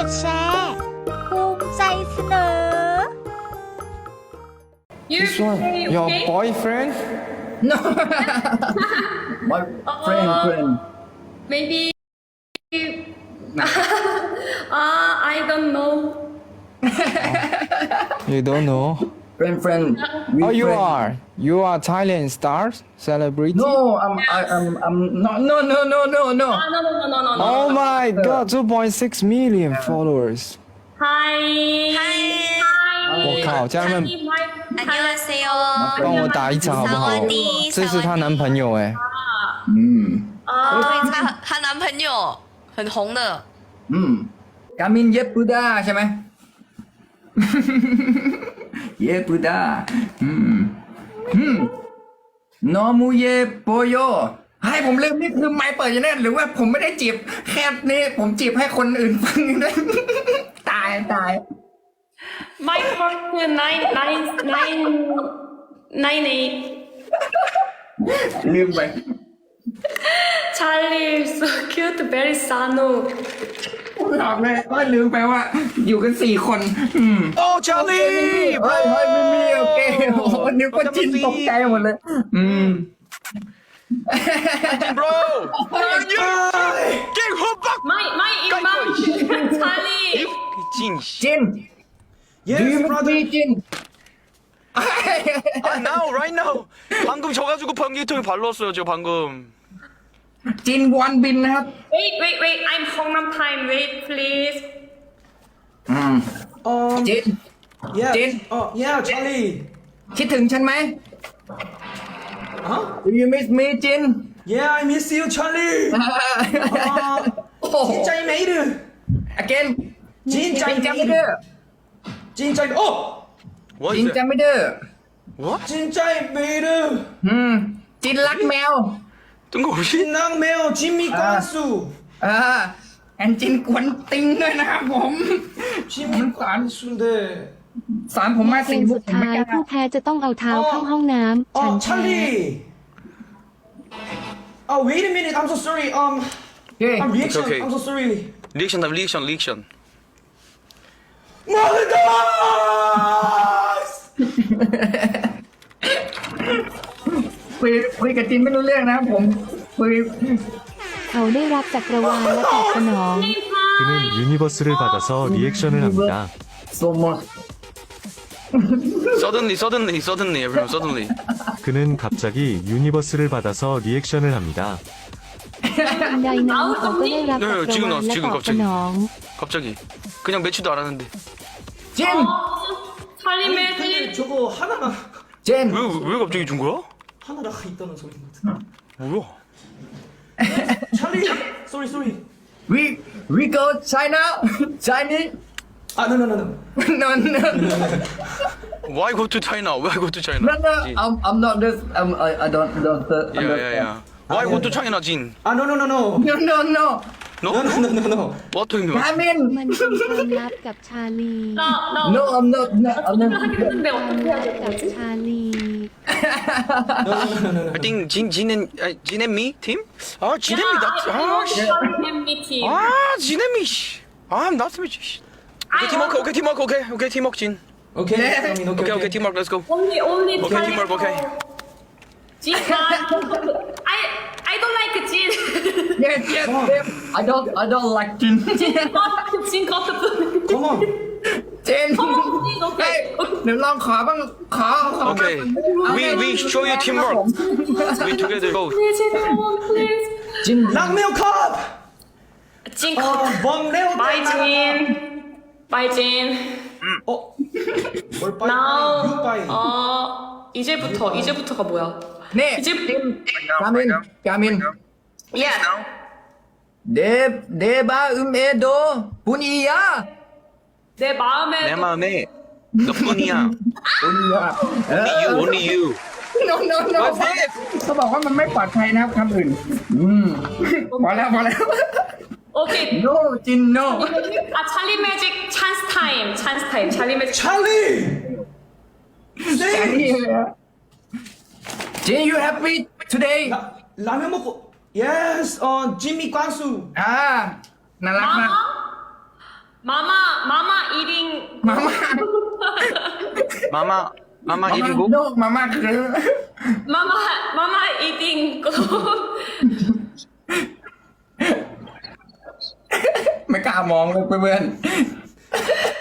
ดแชร์ภูมิใจเสนอ You This one, okay? your okay? boyfriend? No. My friend, friend. Maybe. uh, I don't know. You don't know. Friend, friend. We Oh, you friend. are. You are Thailand star celebrity. No, I'm, I, I'm, I'm not. No, no, no, no, no. Ah, no, no, no, no, no, no. Oh my God, 2.6 million followers. Hi. Hi. 我靠家人们 Hi. 安妞阿 C 帮哦，我打一场好不好萨瓦迪？这是她男朋友哎、嗯对，啊，她她男朋友很红的，嗯，กามินเย็บปูดาใช่ไหม เย็บปูดาอืมอืมนอมูเยโปโยให้ผมลืมนี่คือไม่เปิดอยังไงหรือว่าผมไม่ได้จีบแค่นี้ผมจีบให้คนอื่นฟังด้วยตายตาย My first nine nine nine nine eight. ลืมไป Charlie is so cute, very sano. บอกเลยว่าลืมไปว่า อยู่กันสี่คน อืม Oh Charlie เฮ้ยเฮ้ยไม่มีโอเคโอ้โหนิ้วก็จินตกใจหมดเลย อืม bro Get her back My my imam Charlie. 进 จิน Yes, Do you brother. mean จิน 아, now, right now. 방금 져가지고 방귀통에 발랐어요, 저 방금. จินวอนบินนะครับ Wait, wait, wait. I'm Hongnam time. Wait, please. อืม Um, จิน yeah. Jin. Oh, yeah, Charlie. คิดถึงฉันไหม Huh? Do you miss me จิน Yeah, I miss you, Charlie. Uh, โอ้โห 진짜 메이드. again จิน 진짜 จำไม่เด้อ 메이드. 진짜 어, จิน What? จำไม่เด้อ What? 진짜 메이드. อืมจินรักแมว 뜬금없이? 신랑매어 진미 깐수. อ่าแอนจินกวนติงด้วยนะครับผม 진미 깐수인데. สอนผมมา เก สี่ ม บุ สุ ก ด ผมไม่ ท้าย กล้า ผู้แพ้จะต้องเอาเท้าเข้าห้องน้ำฉัน 어, แพ้ 찰리. Oh, wait a minute. I'm so sorry. Um, เฮ้ย I'm reaction. Okay. I'm so sorry. 리액션, 다 리액션, 리액션. 마르다. คุยคุยกับจินไม่รู้เรื่องนะครับผมคุย เขาได้รับจักรวาลและตอบสนอง 그는 유니버스를 받아서 리액션을 합니다. โซมอ Suddenly, suddenly, suddenly, everyone, suddenly. 그는 갑자기 유니버스를 받아서 리액션을 합니다. ทันใดนั้นเขาก็ได้รับจักรวาลและตอบสนอง 갑자기. 그냥 매치도 안 하는데. จิน Charlie 근데 Magic. 저거 하나가 เจน 왜, 왜 갑자기 준 거야? 하나가 있다는 소리 같은. 뭐야? 찰리. Sorry, sorry. we we go China Chinese 아, no, no, no, no. no no Why go to China? Why go to China? no no 진. I'm I'm not this I'm I I don't don't uh, Yeah, yeah, yeah. Why go to China, Jin? 아, no, no, no, no. no no no No? No, no, no, no, no. What do you mean? กามิน มันเป็นความลับกับชาลี No, no. no I'm not no I'm not 근데 ความ 어떻게 ลั 해야 บ 돼? กับชาลี No, no, no, no, no. I think Jin, Jin and, uh, Jin and me team? 아, Jin and me, Yeah, that's, I 아, want 씨. Charlie and me team. 아, Jin and me, 씨. 아, that's me, 씨. Okay, teamwork, okay, teamwork, okay, okay, teamwork, Jin. Okay, I mean, okay, Okay, okay, teamwork, let's go. Only, only Okay, Charlie. teamwork, okay. Jin, I, I don't like Jin. yes yes yes I don't I don't like จิน Jin got, Jin got the. Come on. เจน Come on, Jin, เฮ้ย okay. เดี๋ยวลองขอบ้างขอขอ Okay. We, we show you teamwork. We together go. Please, Jin, come on, please. จิน 랑메오 컵. Jin, 어, 범레오. bye, Jin. Bye, Jin. 어. 뭘 빠이? Now, 유 빠이. 어, 이제부터, 이제부터가 뭐야? นี่ 이제, กามินกามิน yeah. เดบเดบาอึมเอโดปุนียา 내 마음에. 내 마음에 너뿐이야. ปุนียาเอ Only you, อ only you. no no no เขาบอกว่ามันไม่ปลอดภัยนะครับคำอื่น อืมพอแล้วพอแล้ว 오케이. no จิน no 아, 찰리 매직 찬스 타임. 찬스 타임. 찰리 매직. 찰리. Say. จิน Jin, you happy today? 라면 먹고. Yes, 어, Jimmy Quang Su. À, nà lạc mà. Mama? Mama, Mama eating. Mama. Mama, Mama eating Mama. no, mama cứ... Mama, Mama eating. Mày cả mong luôn, quên quên.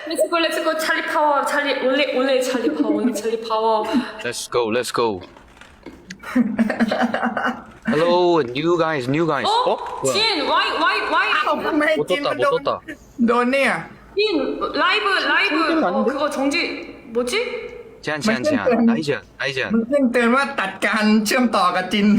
Let's go, let's go, Charlie Power, Charlie, 올레, 올레, Charlie Power, 올레, Charlie Power. Let's go, let's go. Hello, new guys, new guys. 어? 뭐야? 진, why, why, why? 정말 못 떴다, 못 떴다. 너네야. 진, 라이브, 라이브. 어, 그거 정지, 뭐지? 제한, 제한, 제한. 나이 제한, 나이 제한. 문생 들만 땄간 지금 떠가 진.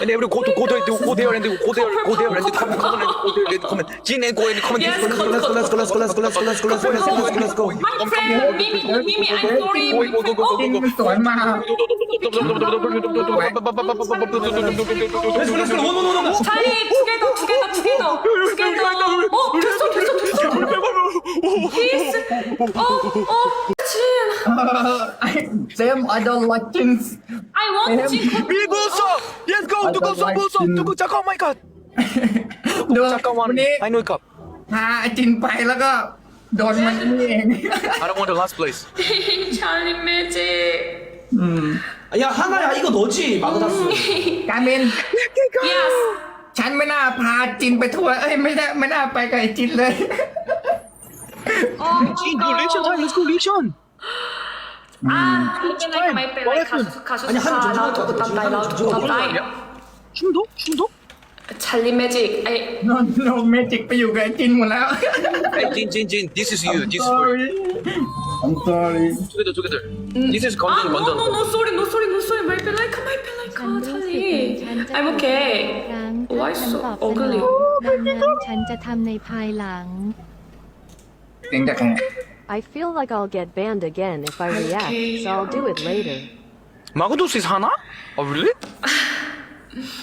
and every go to go there, go there, and go there, go there, and come, come, and go there, and come, Jin and go and come. Yes, let's go, let's go, let's go, let's go, let's go, let's go, let's go, let's go, let's go, let's go. My friend, Mimi, Mimi, I'm sorry. Go, go, go, go, go, go. Let's go, let's go, one, one, one. 자리 두개 더, 두개 더, 두개 더, 두개 더. 어, 됐어, 됐어, 됐어. Peace. 어, 어. 진. เซม I don't like things I want 진. 밀고서 Let's go 두고 서보서 두고 잠깐 마이 갓 ดู 잠깐만 วันนี้ I know it พาไอจินไปแล้วก็โดนมันนี่เอง I don't want the last place 찰리 매직. 야 하나야 이거 너지 마그다스. การเมน Yes. ฉันไม่น่าพาจินไปทัวร์เอ้ยไม่ได้ไม่น่าไปกับไอจินเลย 어, Jin go reaction time let's go reaction 아, 그게 나이 마이 빼 라이 가수 가수 아니, 한 종류가 나도 똑같아. 똑같다. 지금 한 나도 종류가 똑같다. 충동? 충동? 찰리 매직. 아이, นอนโรแมนติกไปอยู่กับไอ้จินหมดแล้ว Hey, Jin, Jin, Jin, this is you. This is for you. sorry I'm sorry Together, together. This is 아, 건전, no no 건전. no sorry, no sorry, no sorry. 마이 빼 라이 카 마이 빼 라이 카 찰리. I'm okay. โอ้ย so ugly ดังนั้นฉันจะทำในภายหลัง เสียงจากไหน I feel like I'll get banned again if I react, so I'll do it later. 마그도스 is 하나? Oh really?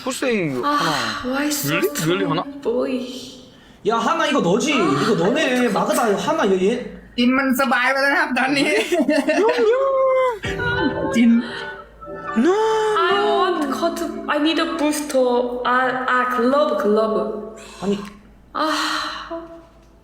Who say 하나? Why so Really? Really, 하나? boy? 야 하나 이거 너지? 이거 너네 마그다 하나 얘. จินมันสบายไปแล้วนะครับตอนนี้ จิน No I want cut. I need a booster. 아, 아, 글러브, 글러브. 아니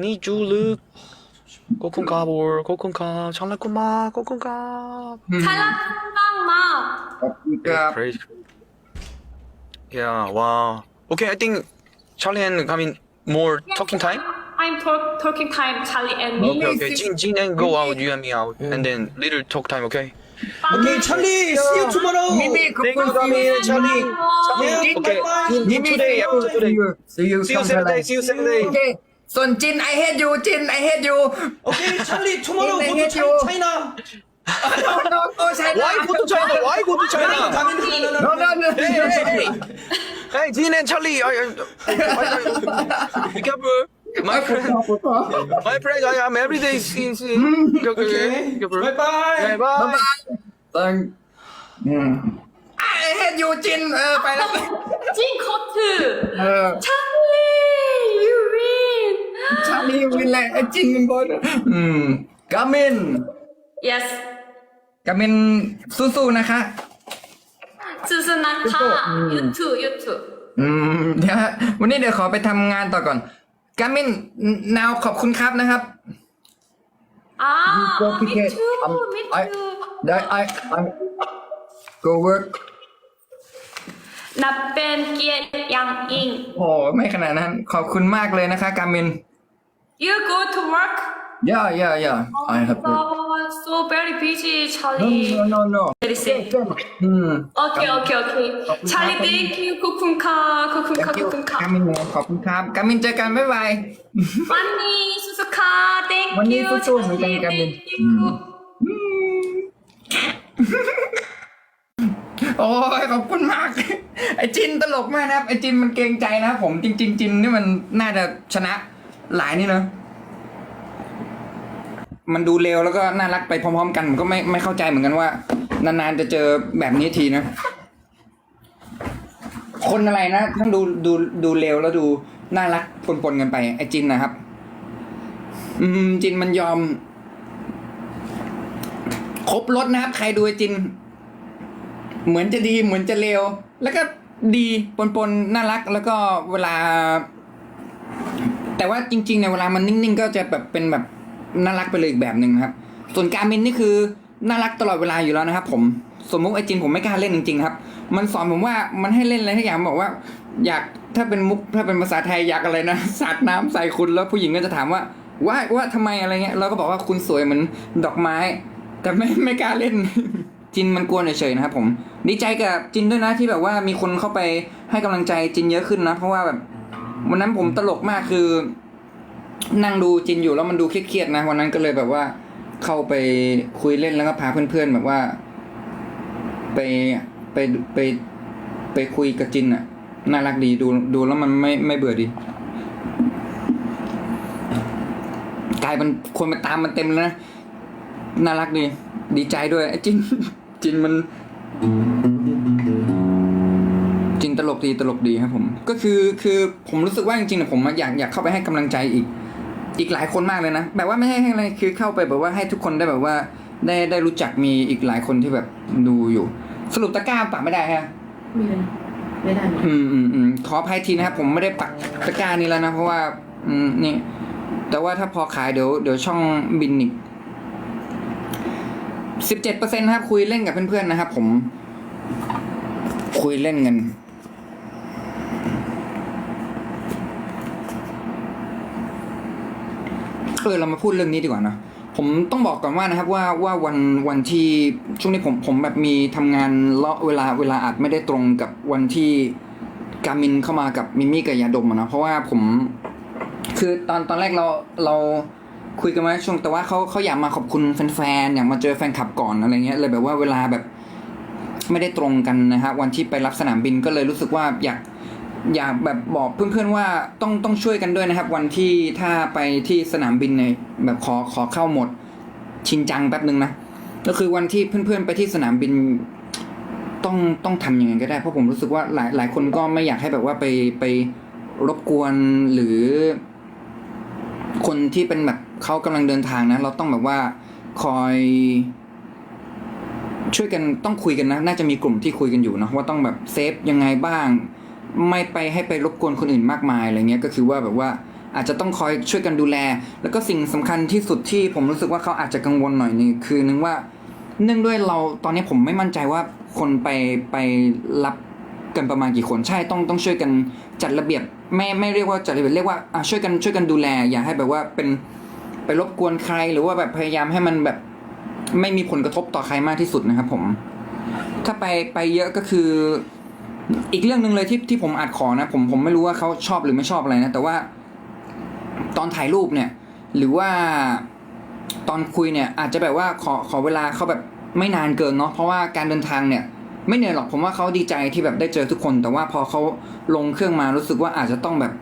니 줄룩 코쿤카볼 코쿤카 장난꾸마 코쿤카 찰랑깡마 그러니까 crazy yeah wow okay I think Charlie and I mean more talking time I'm talk, talking time Charlie and me okay okay Jin Jin and go out you and me out and then little talk time okay 오케이 찰리 see you tomorrow 님이 Thank you Tommy Charlie Charlie okay in today after today see you Saturday see you Saturday 오케이 Son Jin, I hate you. Jin, I hate you. Okay, Charlie, tomorrow go to Chi- China. No, no, no, China. Why go to China? Why go to China? 당연히 no, no, no. No, no, no. Hey, hey, hey. Hey, Jin and Charlie, I, I, I, I, be careful. My friend, my friend, I am every day. See, see. Okay, okay. Be careful. Bye bye. Bye bye. Thank. 음. I hate you, Jin. 어, 빨리. 찐 커트. 어. 찰리. Charlie will like etching border. Hmm. Come in. yes Come in สู้ๆนะคะ ซูซูนักค่ะ you too you too อืมเดี๋ยวฮะวันนี้เดี๋ยวขอไปทำงานต่อก่อน Come in now ขอบคุณครับนะครับ อ้าว You go me PK. too I'm- me I- too That I I go work นับเป็นเกียรติอยังอิง โอ้โหไม่ขนาดนั้น ขอบคุณมากเลยนะคะ Garmin You go to work? Yeah, yeah, yeah. I have. Oh, so very busy, Charlie. No, no, no. no. Say. Mm. Okay, okay, okay. Charlie, thank you. ขอบคุณค่ะขอบคุณค่ะขอบคุณค่ะกามินขอบคุณครับกามินเจอกันบ๊ายบายวันนี้สุสุค่ะ thank you วันนี้สู้ๆเหมือนกันกามินโอ้ยขอบคุณมาก ไอจินตลกมากนะครับไอจินมันเกรงใจนะครับผมจริง ๆ จินนี่มันน่าจะชนะ หลายนี่เนอะมันดูเร็วแล้วก็น่ารักไปพร้อม ๆ กันผมก็ไม่ไม่เข้าใจเหมือนกันว่า นานๆจะเจอแบบนี้ทีนะ คนอะไรนะทั้งดูดูดูเร็วแล้วดูน่ารักปนๆกันไป ไอจินนะครับ อืม จินมันยอม ครบรถนะครับ ใครดูไอจิน เหมือนจะดีเหมือนจะเลวแล้วก็ดีปนๆน่ารัก แล้วก็เวลา แต่ว่าจริง ๆ ในยเวลามันนิ่งๆ ก็จะแบบเป็นแบบน่ารักไปเลยอีกแบบหนึ่งครับ ส่วนการมินนี่คือน่ารักตลอดเวลาอยู่แล้วนะครับ ผมสมมุติไอจินผมไม่กล้าเล่นจริงๆครับ มันสอนผมว่ามันให้เล่นอะไรทุกอย่างบอกว่า อยากถ้าเป็นมุกถ้าเป็นภาษาไทยอยากอะไรนะสาดน้ำใส่คุณแล้วผู้หญิงก็จะถามว่าว่าว่าทำไมอะไรเงี้ยเราก็บอกว่าคุณสวยเหมือนดอกไม้ แต่ไม่ไม่กล้าเล่น จินมันกวนเฉยๆนะครับผมดีใจกับจินด้วยนะที่แบบว่ามีคนเข้าไปให้กำลังใจจินเยอะขึ้นนะ เพราะว่าแบบ วันนั้นผมตลกมากคือ นั่งดูจินอยู่แล้วมันดูเครียดๆนะวันนั้นก็เลยแบบว่า เข้าไปคุยเล่นแล้วก็พาเพื่อนๆแบบว่า ไปไปไปไปคุยกับจินอะน่ารักดีดูดูแล้วมันไม่ไม่เบื่อดีกลายเป็นคนมาตามมันเต็มแล้วนะ น่ารักดี ดีใจด้วยจินจินมัน ดีตลกดีครับผม ก็คือคือผมรู้สึกว่าจริงๆเนี่ยผมอยากอยากเข้าไปให้กำลังใจอีก อีกหลายคนมากเลยนะแบบว่าไม่ให้ให้อะไรคือเข้าไปแบบว่าให้ทุกคนได้แบบว่าได้ได้รู้จักมีอีกหลายคนที่แบบดูอยู่ สรุปตะกร้าปักไม่ได้ฮะไม่ได้อืมอืมอืมขออภัยทีนะครับผมไม่ได้ปักตะกร้านี้แล้วนะเพราะว่า อืมนี่ แต่ว่าถ้าพอขายเดี๋ยวเดี๋ยวช่องบินอีกสิบเจ็ดเปอร์เซ็นครับคุยเล่นกับเพื่อนๆนะครับผมคุยเล่นกัน เออเรามาพูดเรื่องนี้ดีกว่านะผมต้องบอกก่อนว่านะครับว่าว่าวันวันที่ช่วงนี้ผมผมแบบมีทำงานเลาะเวลาเวลาอาจไม่ได้ตรงกับวันที่กามินเข้ามากับมิมี่กับยาดมนะเพราะว่าผม คือตอนตอนแรกเราเราคุยกันมาช่วงแต่ว่าเขาเขาอยากมาขอบคุณแฟนๆอยากมาเจอแฟนคลับก่อนอะไรเงี้ยเลยแบบว่าเวลาแบบไม่ได้ตรงกันนะฮะวันที่ไปรับสนามบินก็เลยรู้สึกว่าอยาก อยากแบบบอกเพื่อนๆว่าต้องต้องช่วยกันด้วยนะครับ วันที่ถ้าไปที่สนามบินเนี่ยแบบขอขอเข้าหมด ชินจังแป๊บนึงนะก็คือวันที่เพื่อนๆไปที่สนามบิน ต้องต้องทำยังไงก็ได้เพราะผมรู้สึกว่าหลายหลายคนก็ไม่อยากให้แบบว่าไปไปรบกวนหรือ คนที่เป็นแบบเขากำลังเดินทางนะ เราต้องแบบว่าคอยช่วยกันต้องคุยกันนะ น่าจะมีกลุ่มที่คุยกันอยู่เนะว่าต้องแบบเซฟยังไงบ้าง ไม่ไปให้ไปรบกวนคนอื่นมากมายอะไรเงี้ยก็คือว่าแบบว่าอาจจะต้องคอยช่วยกันดูแล แล้วก็สิ่งสำคัญที่สุดที่ผมรู้สึกว่าเขาอาจจะกังวลหน่อยนี่คือนึงว่าเนื่องด้วยเราตอนนี้ผมไม่มั่นใจว่าคนไปไปรับกันประมาณกี่คนใช่ต้องต้องช่วยกันจัดระเบียบ ไม่ไม่เรียกว่าจัดระเบียบเรียกว่าอะช่วยกันช่วยกันดูแล อย่าให้แบบว่าเป็นไปรบกวนใครหรือว่าแบบพยายามให้มันแบบไม่มีผลกระทบต่อใครมากที่สุดนะครับผม ถ้าไปไปเยอะก็คือ อีกเรื่องหนึ่งเลยที่ที่ผมอาจขอนะผมผมไม่รู้ว่าเขาชอบหรือไม่ชอบอะไรนะ แต่ว่าตอนถ่ายรูปเนี่ย หรือว่าตอนคุยเนี่ย อาจจะแบบว่าขอขอเวลาเขาแบบไม่นานเกินเนาะเพราะว่าการเดินทางเนี่ย ไม่เหนื่อยหรอกผมว่าเขาดีใจที่แบบได้เจอทุกคน แต่ว่าพอเขาลงเครื่องมารู้สึกว่าอาจจะต้องแบบ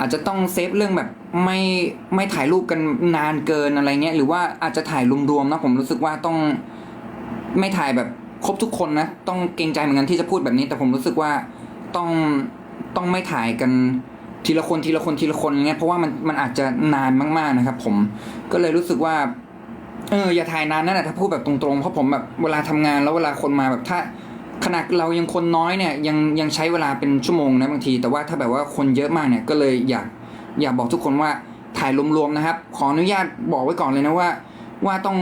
อาจจะต้องเซฟเรื่องแบบไม่ไม่ถ่ายรูปกันนานเกินอะไรเงี้ยหรือว่าอาจจะถ่ายรวมๆนะผมรู้สึกว่าต้องไม่ถ่ายแบบ ครบทุกคนนะ ต้องเกรงใจเหมือนกันที่จะพูดแบบนี้ แต่ผมรู้สึกว่าต้องต้องไม่ถ่ายกันทีละคนทีละคนทีละคนเงี้ยเพราะว่ามันมันอาจจะนานมากๆนะครับ ผมก็เลยรู้สึกว่าเอออย่าถ่ายนานนั่นแหละถ้าพูดแบบตรงๆเพราะผมแบบเวลาทำงานแล้วเวลาคนมาแบบถ้าขนาดเรายังคนน้อยเนี่ยยังยังใช้เวลาเป็นชั่วโมงนะบางที แต่ว่าถ้าแบบว่าคนเยอะมากเนี่ยก็เลยอยากอยากบอกทุกคนว่าถ่ายรวมๆนะครับ ขออนุญาตบอกไว้ก่อนเลยนะว่า ว่าต้อง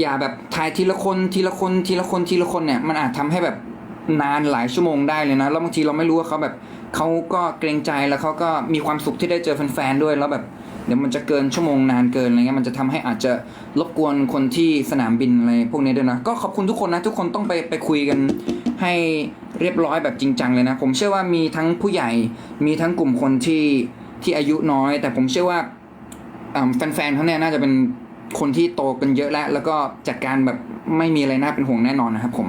อย่าแบบถ่ายทีละคนทีละคนทีละคนทีละคนเนี่ย มันอาจทำให้แบบนานหลายชั่วโมงได้เลยนะแล้วบางทีเราไม่รู้ว่าเขาแบบเขาก็เกรงใจแล้วเขาก็มีความสุขที่ได้เจอแฟนๆด้วยแล้วแบบเดี๋ยวมันจะเกินชั่วโมงนานเกินอะไรเงี้ยมันจะทำให้อาจจะรบกวนคนที่สนามบินอะไรพวกนี้ด้วยนะก็ขอบคุณทุกคนนะทุกคนต้องไปไปคุยกันให้เรียบร้อยแบบจริงจังเลยนะ ผมเชื่อว่ามีทั้งผู้ใหญ่ มีทั้งกลุ่มคนที่ที่อายุน้อย แต่ผมเชื่อว่าอ่าแฟนๆเขาเนี่ยน่าจะเป็น คนที่โตกันเยอะแล้ว แล้วก็จัดการแบบไม่มีอะไรน่าเป็นห่วงแน่นอนนะครับผม